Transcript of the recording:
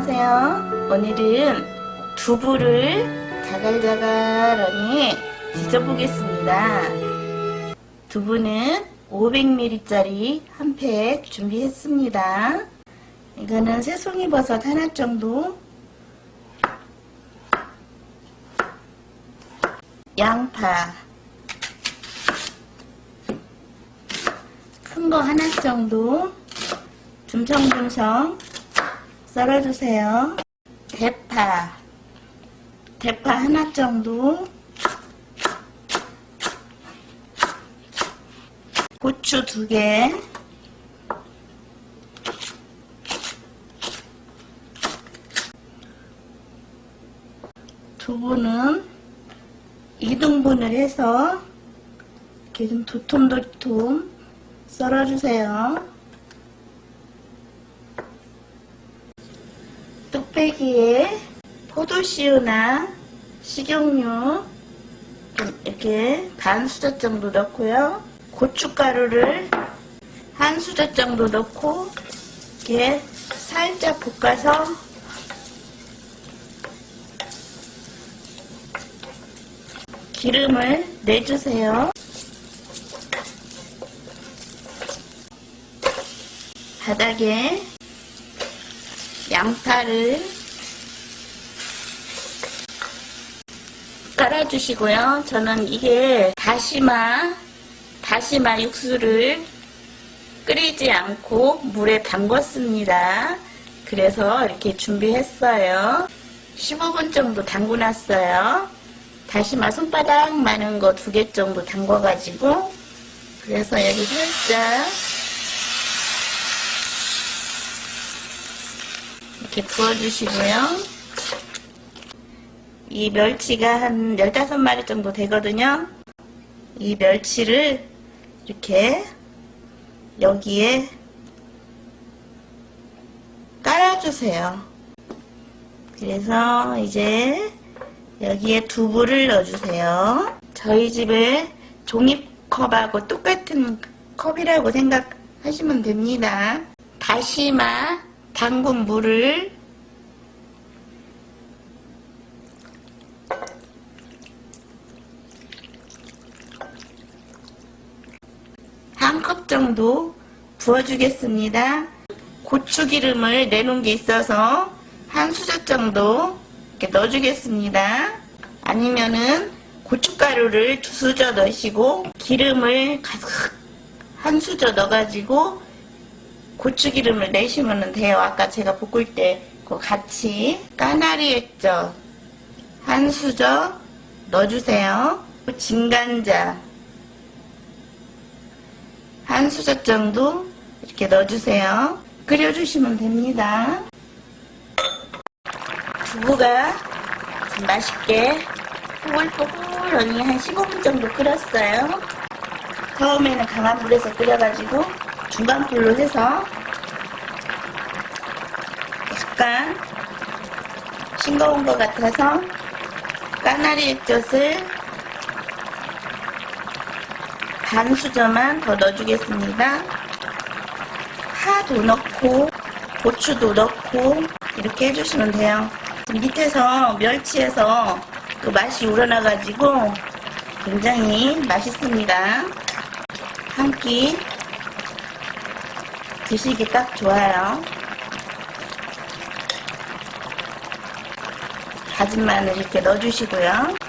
안녕하세요. 오늘은 두부를 자갈자갈하니 뒤져보겠습니다. 두부는 500ml짜리 한 팩 준비했습니다. 이거는 새송이 버섯 하나 정도, 양파, 큰 거 하나 정도, 듬성듬성 썰어주세요. 대파, 대파 하나 정도, 고추 두 개, 두부는 2등분을 해서 이렇게 좀 도톰도톰 썰어주세요. 뚝배기에 포도씨유나 식용유 좀 이렇게 반 수저 정도 넣고요. 고춧가루를 한 수저 정도 넣고 이렇게 살짝 볶아서 기름을 내주세요. 바닥에 양파를 깔아주시고요. 저는 이게 다시마, 다시마 육수를 끓이지 않고 물에 담궜습니다. 그래서 이렇게 준비했어요. 15분 정도 담궈놨어요. 다시마 손바닥 많은 거 두 개 정도 담궈가지고 그래서 여기 살짝 이렇게 부어주시고요. 이 멸치가 한 15마리 정도 되거든요. 이 멸치를 이렇게 여기에 깔아주세요. 그래서 이제 여기에 두부를 넣어주세요. 저희 집에 종이컵하고 똑같은 컵이라고 생각하시면 됩니다. 다시마 담근 물을 한 컵 정도 부어주겠습니다. 고추기름을 내놓은 게 있어서 한 수저 정도 이렇게 넣어주겠습니다. 아니면은 고춧가루를 두 수저 넣으시고 기름을 가득 한 수저 넣어가지고 고추기름을 내시면 돼요. 아까 제가 볶을 때그 같이 까나리 액젓 한 수저 넣어주세요. 진간장 한 수저 정도 이렇게 넣어주세요. 끓여주시면 됩니다. 두부가 좀 맛있게 뽀글뽀글하니 한 15분 정도 끓였어요. 처음에는 강한 불에서 끓여가지고 중간 불로 해서 약간 싱거운 것 같아서 까나리 액젓을 반 수저만 더 넣어주겠습니다. 파도 넣고 고추도 넣고 이렇게 해주시면 돼요. 밑에서 멸치에서 그 맛이 우러나가지고 굉장히 맛있습니다. 한 끼 드시기 딱 좋아요. 다진 마늘 이렇게 넣어주시고요.